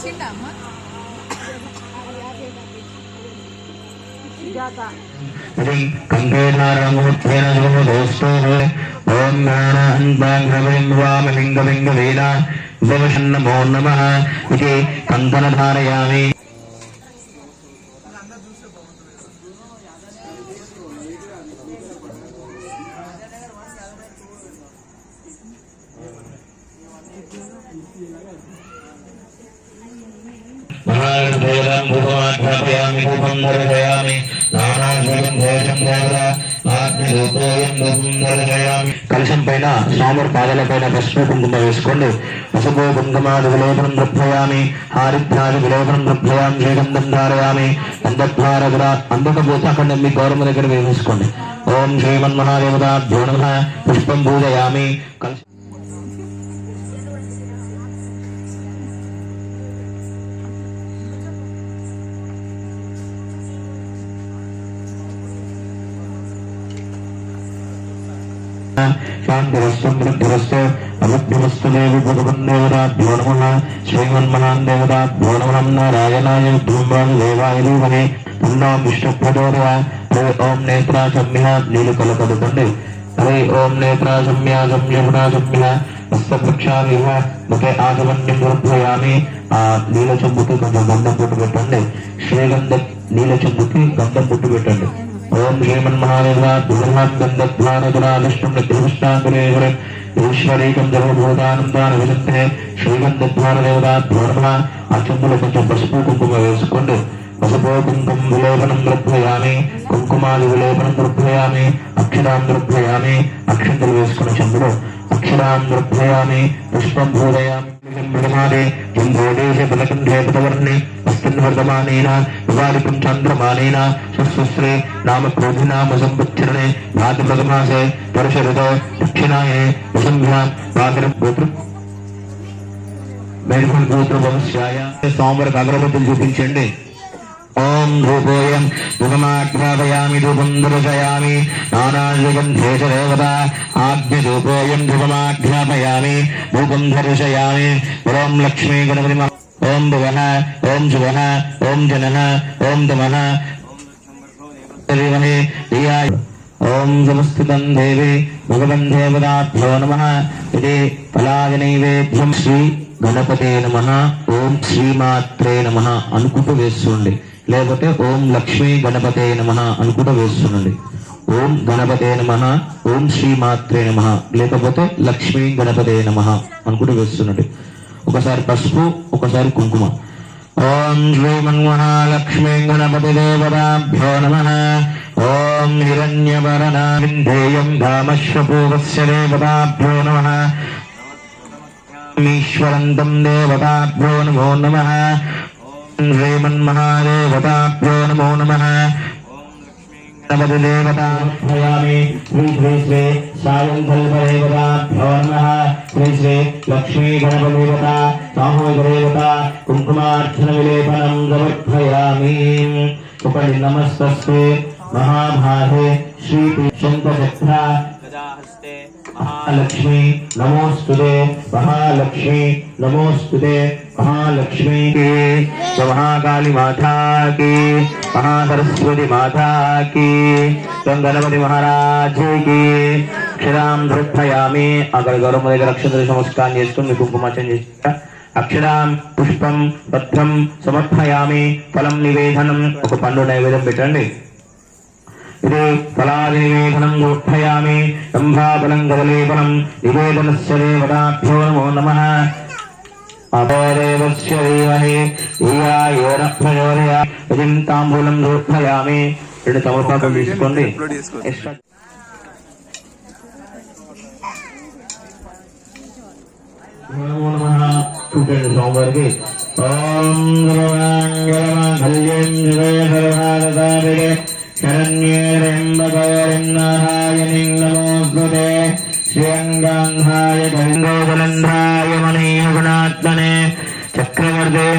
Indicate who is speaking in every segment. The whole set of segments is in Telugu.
Speaker 1: ఇచ్చిండా అమ్మ?
Speaker 2: ఓం నారాయణలింగలింగవేన ఉపవశన్నమో నమ ఇది కంకణధారయామి महागणभेदं भूपमाध्यापयामि भूपं दर्शयामि నానాజీవం దేశం దేవత ఆత్మరూపోయం రూపం దర్శయామి కలశం పైన స్వాముడి పాదాల పైన పసుపు కుంకుమ వేసుకోండి పసుపు కుంకుమాది విలేపనం దృభయామి హారిభ్యాది విలేపనం దృభయామి శ్రీగంధం ధారయామి గంధద్వార కూడా అందకపోతే అక్కడ మీ గౌరవ దగ్గర వేసుకోండి ఓం శ్రీమన్మహాదేవతాభ్యో నమ పుష్పం పూజయామి కలశం శాంతిరస్తం వృద్ధిరస్తో దేవి నమ నమ నారాయణాయ దేవాయ హరి ఓం నేత్రా సమ్య నీళ్ళు కలకడుతండి హరి ఓం నేత్రా సమ్య సంయమునా సమ్య ముఖే ఆగమన్యం ఆ నీళ్ళ చెంబుకి కొంచెం గంధం పుట్టు పెట్టండి శ్రీగంధ నీళ్ళ చెంబుకి గంధం పుట్టు పెట్టండి. ఓం శ్రీమన్మహాదేవ దుర్గాం గంధద్వారదురాలిష్టం నిత్యకృష్ణాంగురేవర ఈశ్వరీకం జగభూతానందాన విశంతే శ్రీగంధద్వార దేవతాభ్యో నమ ఆ చెంబులో కొంచెం పసుపు కుంకుమ వేసుకోండి. పసుపు కుంకుమ విలేపనం దృగ్భయామి కుంకుమాది విలేపనం దృగ్భయామి అక్షరాం దృగ్భయామి అక్షంతలు వేసుకున్న చెంబులో అక్షరాం దృగ్భయామి పుష్పం భూదయామి మృగమాదే జంభోదేశ బలకంఠే పదవర్ణి అస్మిన్ వర్ధమానేన చంద్రమానేన స్వస్వశ్రీ నామ క్రోధినామ సంవత్సరణే భాద్రపదమాసే పరుషరుతో దక్షిణాయనే వసంభ్యాం గోత్ర వంశాయ సోమవారికి అగరబత్తులు చూపించండి ఓం రూపోయం ధృగమాఘ్రాపయామి ధూపం దర్శయామి నానాజగంధేశ దేవత ఆజ్ఞ ఆజ్ఞరూపోయం ధృగమాఘ్రాపయామి ధూపం దర్శయామి ఓం లక్ష్మీ గణపతి ఓం భువః ఓం శుభః ఓం జనన ఓం దమన ధీమహి ఓం సమస్థితం దేవి భగవన్ దేవదాభ్యో నమ ఇది ఫలాది శ్రీ గణపతే నమ ఓం శ్రీమాత్రే నమ అనుకుంటూ వేస్తుండే లేకపోతే ఓం లక్ష్మీ గణపతే నమ అనుకుంటూ వేస్తుండండి ఓం గణపతే నమ ఓం శ్రీమాత్రే నమ లేకపోతే లక్ష్మీ గణపతే నమ అనుకుంటూ వేస్తుండండి ఒకసారి పసుపు ఒకసారి కుంకుమ ఓం శ్రీమన్మహాలక్ష్మీ గణపతి దేవతాభ్యో నమ ఓం హిరణ్యవరణావింధేయం ధామశ్వపూర్వస్య దేవతాభ్యో నమ ఈశ్వరంతం దేవతాభ్యో నమో నమ ఓం శ్రీమన్మహాదేవతాభ్యో నమో నమ గణపతి దేవతాభయామి శ్రీ శ్రీ శ్రీ సాయం కల్పదేవతాభ్యో నమ శ్రీ శ్రీ లక్ష్మీ గణపతి దేవత సామూహిక దేవత కుంకుమార్చన విలేపనం సమర్పయామి ఒకటి నమస్తస్తే మహాభాగే శ్రీ శంకచక్ర
Speaker 3: గజాహస్తే
Speaker 2: మహాలక్ష్మి నమోస్తుతే మహాలక్ష్మి నమోస్తుతే మహాలక్ష్మి మహాకాళి మాతా की మహాసరస్వతి మాతా की గణపతి మహారాజ్ की అక్షరాం ధృప్పయామి అక్కడ గౌరవ దగ్గర అక్షర నమస్కారం చేసుకుని మీ కుంకుమార్చన చేస్తా అక్షరాం పుష్పం పత్రం సమర్పయామి ఫలం నివేదనం ఒక పండు నైవేద్యం పెట్టండి ఇది ఫలాది నివేదనం గోష్ఠయామి సంభాబలం గదలేపనం నివేదనస్య దేవతాభ్యో నమో నమః అపదేవస్య ధీమహి ధియాయేన ప్రచోదయామి ఇదిం తాంబూలం గోష్ఠయామి రెండు తమలపాకులు తీసుకోండి ఎక్స్ట్రా నమో నమః చూడండి స్వామివారికి ఓం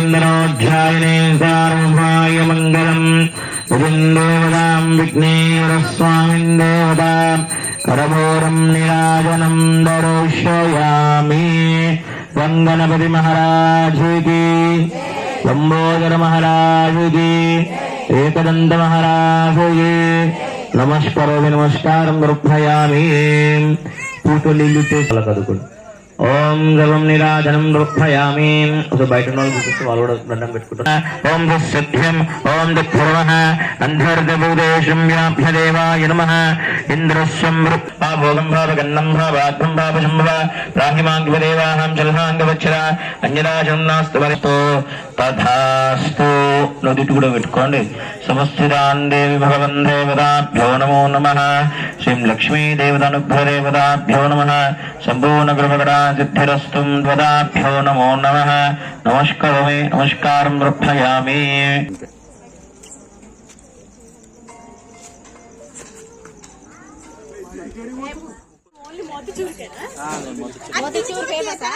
Speaker 2: చక్రవర్తేంద్రోధ్యాయనే సార్వభాయ మంగళం విజందేవతాం విఘ్నేశ్వరస్వామిన్ దేవతాం కరమూరం నిరాజనం దరోషయామి గంగణపతి మహారాజ్ की లంబోదర మహారాజుకి ఏకదంత మహారాజుకి నమస్కరోమి నమస్కారం గృహయామి పూటలీళ్ళు తేసల కదుకుడు ఓం గవం నిరాజనం దుఃఖయామి అసలు బయట ఉన్న వాళ్ళు గుర్తిస్తే వాళ్ళు కూడా దండం పెట్టుకుంటారు. ఓం సత్యం ఓం దుఃఖర్వ అంధర్దభూదేశం వ్యాప్య దేవాయ నమ. ఇంద్రస్వం భోగం భావ గన్నం భావ ఆత్మం భావ శంభవ సంభవ రాహిమాంగదేవాహం చల్హాంగవచ్చర అన్యదాశన్నాస్తు వరితో తథాస్తు నదిటి కూడా పెట్టుకోండి. సమస్తిదాన్ దేవి భగవన్ దేవతాభ్యో నమో నమ. శ్రీం లక్ష్మీ దేవతానుగ్రహ దేవతాభ్యో నమ. సంపూర్ణ కృపకరా సిద్ధిరస్తు ద్వదాభ్యో నమో నమ నమస్కరోమి నమస్కారం వృక్షయామి
Speaker 1: మోతిచూర్ ఫేమసా